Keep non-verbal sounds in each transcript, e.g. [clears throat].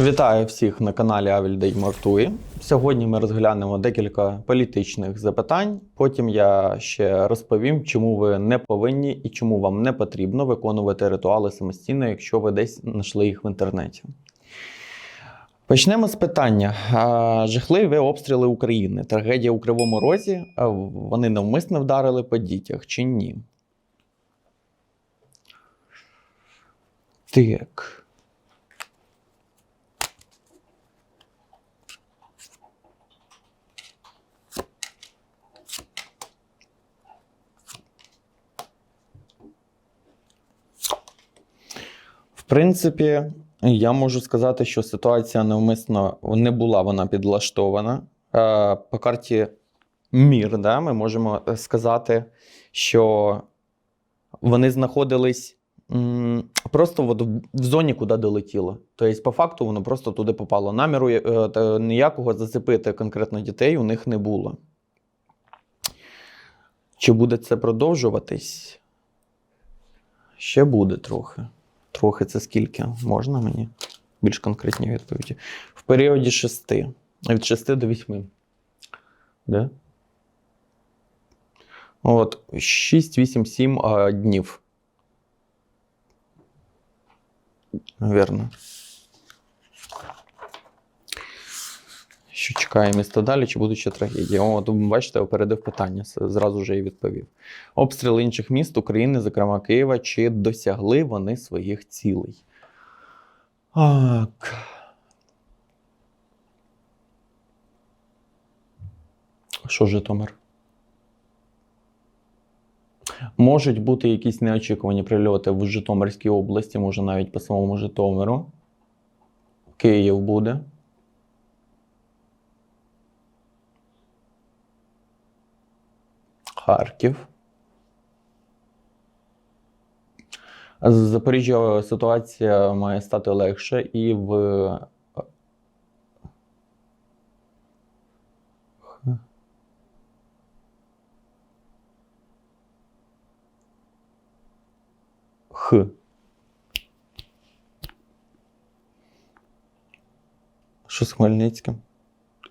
Вітаю всіх на каналі Авільдей Мартуї. Сьогодні ми розглянемо декілька політичних запитань. Потім я ще розповім, чому ви не повинні і чому вам не потрібно виконувати ритуали самостійно, якщо ви десь знайшли їх в інтернеті. Почнемо з питання. Жахливі обстріли України. Трагедія у Кривому Розі. Вони навмисно вдарили по дітях чи ні? Так. Принципі, я можу сказати, що ситуація навмисно не була вона підлаштована. Е, По карті Мір, да, ми можемо сказати, що вони знаходились просто в зоні, куди долетіло. Тобто, по факту, воно просто туди попало. Наміру е, ніякого зацепити конкретно дітей у них не було. Чи буде це продовжуватись? Ще буде трохи. Трохи це скільки? Можна мені? Більш конкретні відповіді. В періоді 6. Від 6 до 8. Да? От, 6, 8, 7 а, днів. Вірно. Що чекає місто далі, чи будуть ще трагедії? О, бачите, опередив питання, зразу вже і відповів. Обстріли інших міст України, зокрема Києва, чи досягли вони своїх цілей? Так. Що Житомир? Можуть бути якісь неочікувані прильоти в Житомирській області, може навіть по самому Житомиру. Київ буде. Харків. З Запоріжжя ситуація має стати легше і в. Х. Х. Що з Хмельницьким?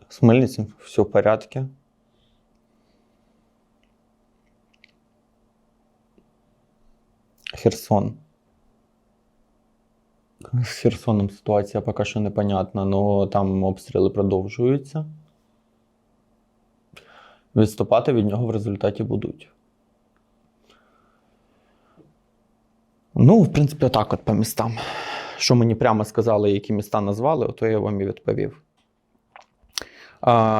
З Хмельницьким все в порядку. Херсон. З Херсоном ситуація поки що непонятна, але там обстріли продовжуються. Відступати від нього в результаті будуть. Ну, в принципі, отак от по містам. Що мені прямо сказали, які міста назвали, то я вам і відповів.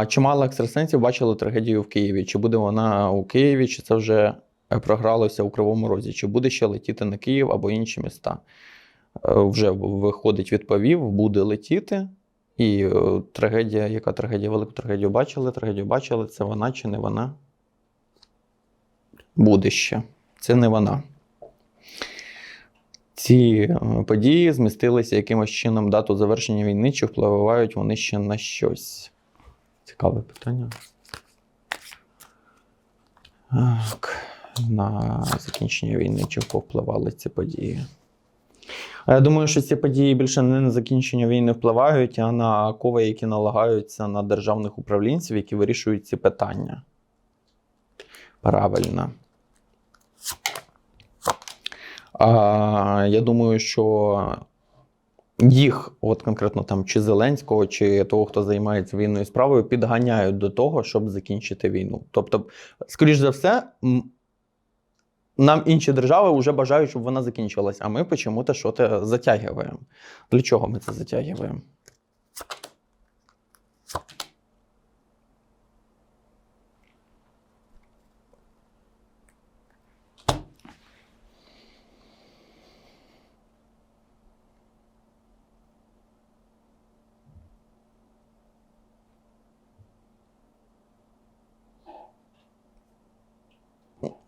Чимало екстрасенсів бачили трагедію в Києві. Чи буде вона у Києві, чи це вже програлося у Кривому Розі? Чи буде ще летіти на Київ або інші міста? Е, Вже виходить, відповів, буде летіти. І е, трагедія, яка трагедія, велику трагедію бачили, трагедію бачили, це вона чи не вона? Буде ще. Це не вона. Ці е, події змістилися якимось чином дату завершення війни, чи впливають вони ще на щось? Цікаве питання. Так, на закінчення війни чи повпливали ці події? Я думаю, що ці події більше не на закінчення війни впливають, а на кови, які налагаються на державних управлінців, які вирішують ці питання. Правильно. А, я думаю, що їх, от конкретно там чи Зеленського, чи того, хто займається війною справою, підганяють до того, щоб закінчити війну. Тобто, скоріш за все, нам інші держави вже бажають, щоб вона закінчилась, а ми чому-то щось затягуємо. Для чого ми це затягуємо?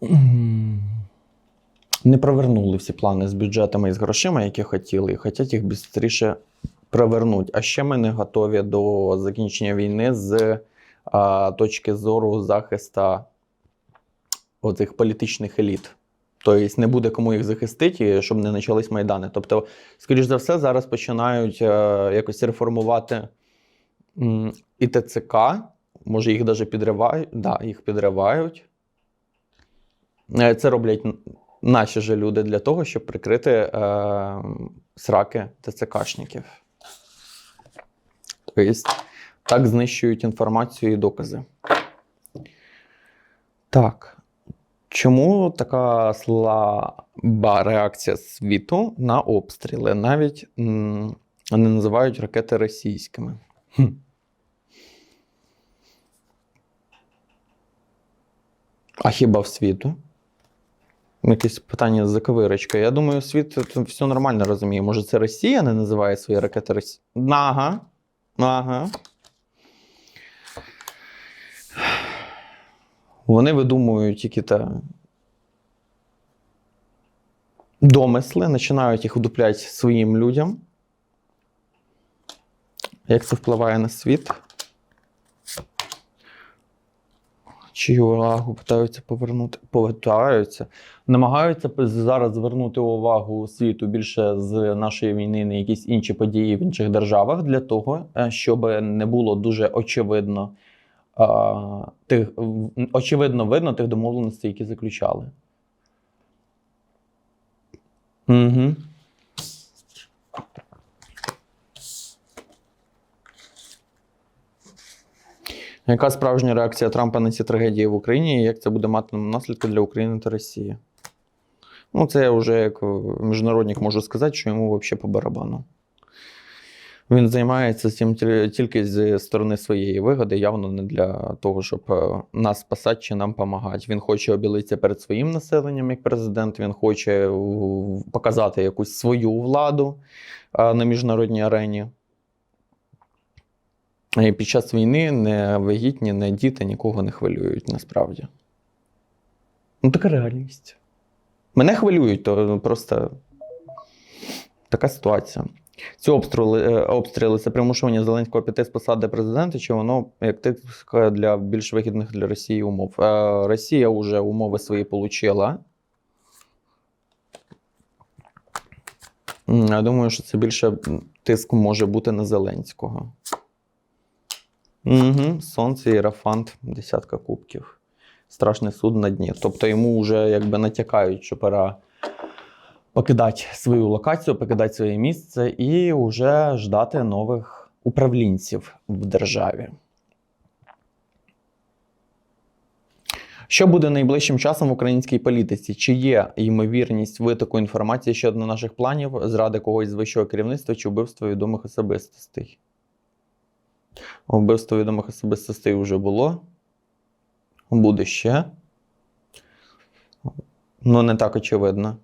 М. [clears throat] Не провернули всі плани з бюджетами і з грошима, які хотіли, і хочуть їх швидше провернути. А ще ми не готові до закінчення війни з а, точки зору захисту оцих політичних еліт. Тобто не буде кому їх захистити, щоб не почались майдани. Тобто, скоріш за все, зараз починають е, якось реформувати і ТЦК, може їх навіть підривають. Да, їх підривають. Е, Це роблять наші же люди для того, щоб прикрити е, сраки ТЦКшників. Тобто, так знищують інформацію і докази. Так. Чому така слаба реакція світу на обстріли? Навіть не називають ракети російськими. Хм. А хіба в світу? Якесь питання з заковирочкою. Я думаю, світ все нормально розуміє. Може, це Росія не називає свої ракети Росії? Ага. Ага. Вони видумують які-то домисли, починають їх вдупляти своїм людям. Як це впливає на світ? Чию увагу питаються повернути, повертаються, намагаються зараз звернути увагу світу більше з нашої війни на якісь інші події в інших державах для того, е, щоб не було дуже очевидно а, тих, очевидно видно тих домовленостей, які заключали. Угу. Яка справжня реакція Трампа на ці трагедії в Україні і як це буде мати наслідки для України та Росії? Ну, це я вже як е, міжнародник можу сказати, що йому взагалі по барабану. Він займається цим тільки з сторони своєї вигоди, явно не для того, щоб е, нас спасати чи нам допомагати. Він хоче обілитися перед своїм населенням як президент. Він хоче показати якусь свою владу е, на міжнародній арені. І під час війни не вагітні, не діти нікого не хвилюють насправді. Ну, така реальність. Мене хвилюють, то просто така ситуація. Ці обстріли, е, обстріли це примушування Зеленського піти з посади президента, чи воно як ти сказав, для більш вигідних для Росії умов? Е, Росія вже умови свої отримала. Я думаю, що це більше тиск може бути на Зеленського. Угу, Сонце, Ірафант, десятка кубків. Страшний суд на дні. Тобто йому вже якби натякають, що пора покидати свою локацію, покидати своє місце і вже ждати нових управлінців в державі. Що буде найближчим часом в українській політиці? Чи є ймовірність витоку інформації щодо наших планів, зради когось з вищого керівництва чи вбивства відомих особистостей? Вбивство відомих особистостей вже було. Буде ще. Ну, не так очевидно.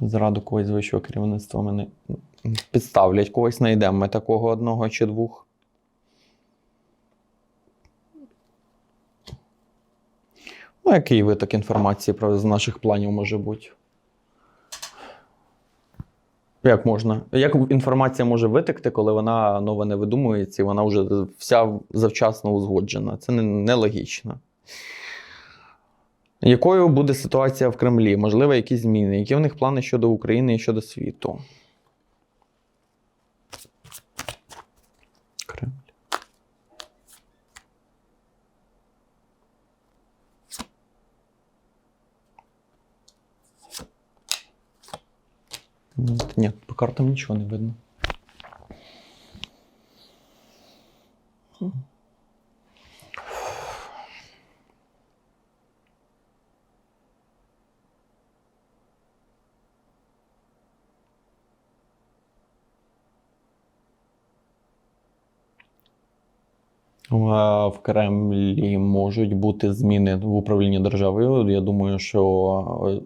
Зраду когось з вищого керівництва мене підставлять, когось знайдемо ми такого одного чи двох. Ну, який виток інформації про з наших планів може бути? Як можна? Як інформація може витекти, коли вона нова не видумується і вона вже вся завчасно узгоджена? Це не- нелогічно. Якою буде ситуація в Кремлі? Можливо, якісь зміни? Які в них плани щодо України і щодо світу? Нет, по картам ничего не видно. В Кремлі можуть бути зміни в управлінні державою. Я думаю, що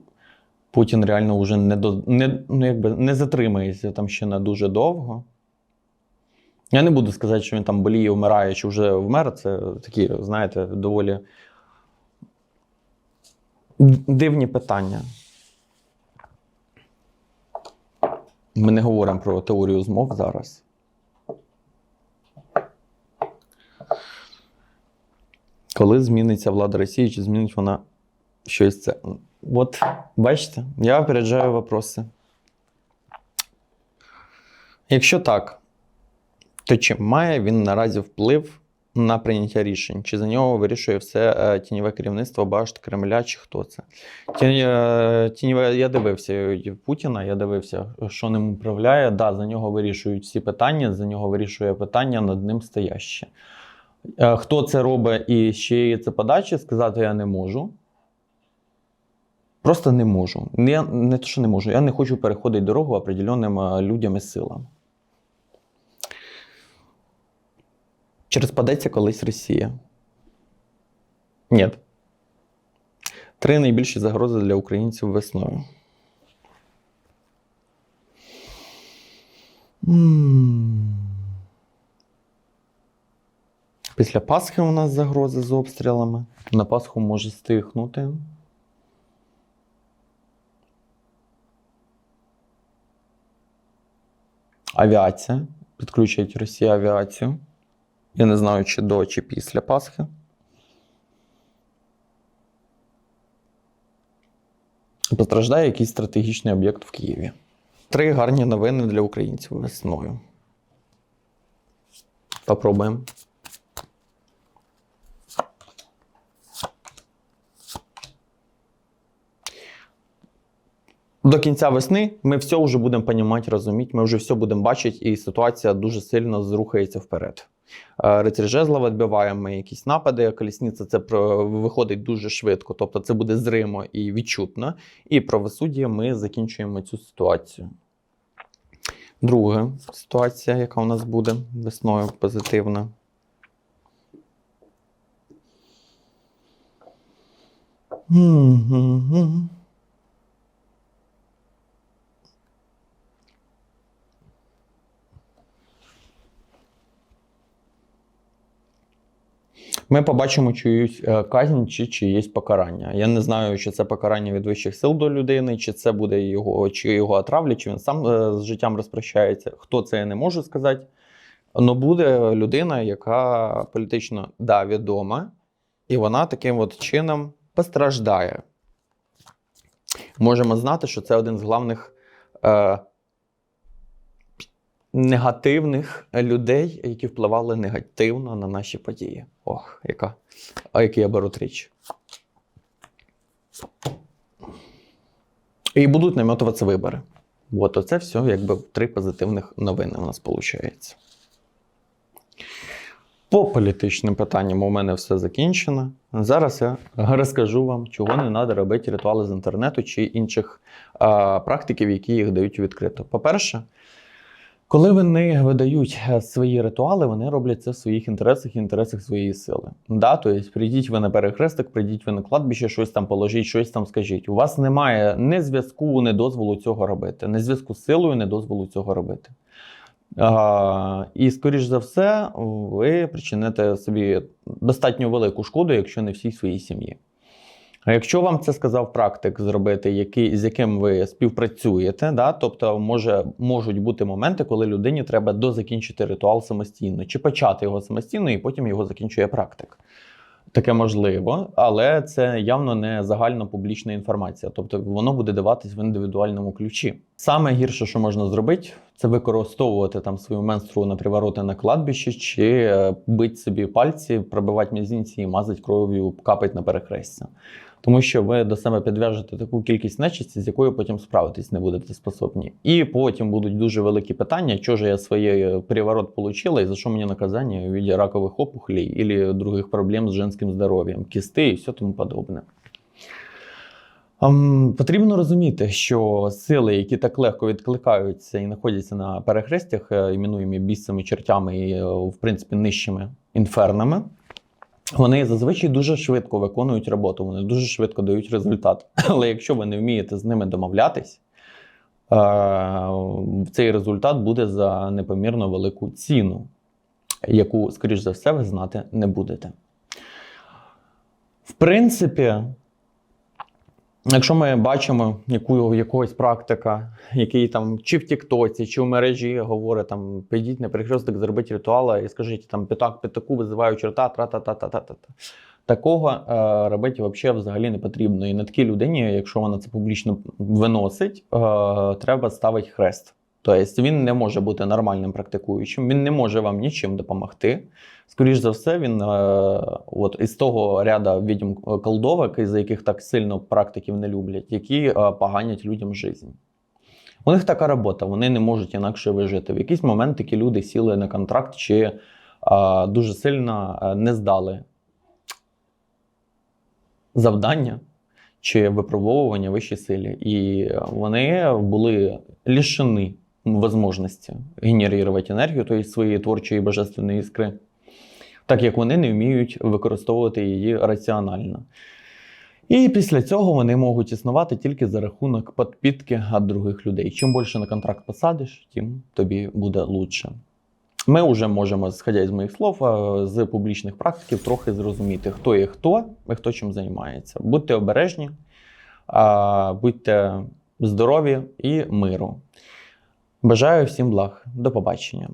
Путін реально вже не, до, не, ну, якби, не затримається там ще на дуже довго. Я не буду сказати, що він там боліє, вмирає, чи вже вмер. Це такі, знаєте, доволі дивні питання. Ми не говоримо про теорію змов зараз. Коли зміниться влада Росії, чи змінить вона щось це? От, бачите, я опереджаю вопроси. Якщо так, то чи має він наразі вплив на прийняття рішень? Чи за нього вирішує все е, тіньове керівництво Башт Кремля, чи хто це? Е, Тіньове, я дивився Путіна, я дивився, що ним управляє. Да, за нього вирішують всі питання, за нього вирішує питання над ним стояще. Е, Хто це робить і з це подачі, сказати я не можу. Просто не можу. Я не те, що не можу, я не хочу переходити дорогу определенним е, людям і силам. Чи розпадеться колись Росія? Ні. Три найбільші загрози для українців весною. Після Пасхи у нас загрози з обстрілами. На Пасху може стихнути. Авіація. Підключують Росія авіацію. Я не знаю, чи до, чи після Пасхи. Постраждає якийсь стратегічний об'єкт в Києві. Три гарні новини для українців весною. Попробуємо. До кінця весни ми все вже будемо розуміти, розуміти, ми вже все будемо бачити, і ситуація дуже сильно зрухається вперед. Е, Рицарь жезла відбиваємо якісь напади, колісниця це виходить дуже швидко, тобто це буде зримо і відчутно. І правосуддя ми закінчуємо цю ситуацію. Друга ситуація, яка у нас буде весною позитивна. М-м-м. Ми побачимо чиюсь е, казнь чи чиєсь покарання. Я не знаю, чи це покарання від вищих сил до людини, чи це буде його, чи його отравлять, чи він сам е, з життям розпрощається. Хто це я не можу сказати. Но буде людина, яка політично да, відома, і вона таким от чином постраждає. Можемо знати, що це один з главних е, негативних людей, які впливали негативно на наші події. Ох, яка, а який я беру річ. І будуть наметуватися вибори. От оце все, якби три позитивних новини у нас виходить. По політичним питанням у мене все закінчено. Зараз я розкажу вам, чого не треба робити ритуали з інтернету чи інших а, практиків, які їх дають відкрито. По-перше, коли вони видають е, свої ритуали, вони роблять це в своїх інтересах і інтересах своєї сили. Да, тобто прийдіть ви на перехресток, прийдіть ви на кладбище, щось там положіть, щось там скажіть. У вас немає ні зв'язку, ні дозволу цього робити, ні зв'язку з силою, ні дозволу цього робити. А, і, скоріш за все, ви причините собі достатньо велику шкоду, якщо не всій своїй сім'ї. А якщо вам це сказав практик зробити, який, з яким ви співпрацюєте, да, тобто може, можуть бути моменти, коли людині треба дозакінчити ритуал самостійно, чи почати його самостійно, і потім його закінчує практик. Таке можливо, але це явно не загально публічна інформація, тобто воно буде даватись в індивідуальному ключі. Саме гірше, що можна зробити, це використовувати там свою менстру на привороти на кладбищі, чи е, бити собі пальці, пробивати мізинці і мазати кров'ю, капать на перехрестя. Тому що ви до себе підв'яжете таку кількість нечисті, з якою потім справитись не будете способні. І потім будуть дуже великі питання, що ж я своєї приворот отримала, і за що мені наказання в виді ракових опухолей або других проблем з женським здоров'ям, кісти і все тому подобне. Ем, Потрібно розуміти, що сили, які так легко відкликаються і знаходяться на перехрестях, е, іменуємо бісами, чертями і, е, в принципі, нижчими інфернами, вони зазвичай дуже швидко виконують роботу, вони дуже швидко дають результат. [laughs] Але якщо ви не вмієте з ними домовлятись, е, цей результат буде за непомірно велику ціну, яку, скоріш за все, ви знати не будете. В принципі, Якщо ми бачимо яку, якогось практика, який там чи в Тіктоці, чи в мережі говорить, там підіть на перехресток, зробіть ритуали і скажіть там п'ятак, п'ятаку визиваю черта, тра та та та та та Такого е, робити взагалі, взагалі не потрібно. І на такій людині, якщо вона це публічно виносить, е, треба ставити хрест. Тобто він не може бути нормальним практикуючим, він не може вам нічим допомогти. Скоріше за все, він е, от із того ряду відьм колдовок, із яких так сильно практиків не люблять, які е, поганять людям життя. У них така робота, вони не можуть інакше вижити. В якийсь момент такі люди сіли на контракт чи е, дуже сильно е, не здали завдання чи випробовування вищій силі. І вони були лишені можливості генерувати енергію, тобто своєї творчої божественної іскри, так як вони не вміють використовувати її раціонально. І після цього вони можуть існувати тільки за рахунок підпітки від других людей. Чим більше на контракт посадиш, тим тобі буде лучше. Ми вже можемо, сходя з моїх слов, е, з публічних практиків, трохи зрозуміти, хто є хто і хто чим займається. Будьте обережні, будьте здорові і миру. Бажаю всім благ. До побачення.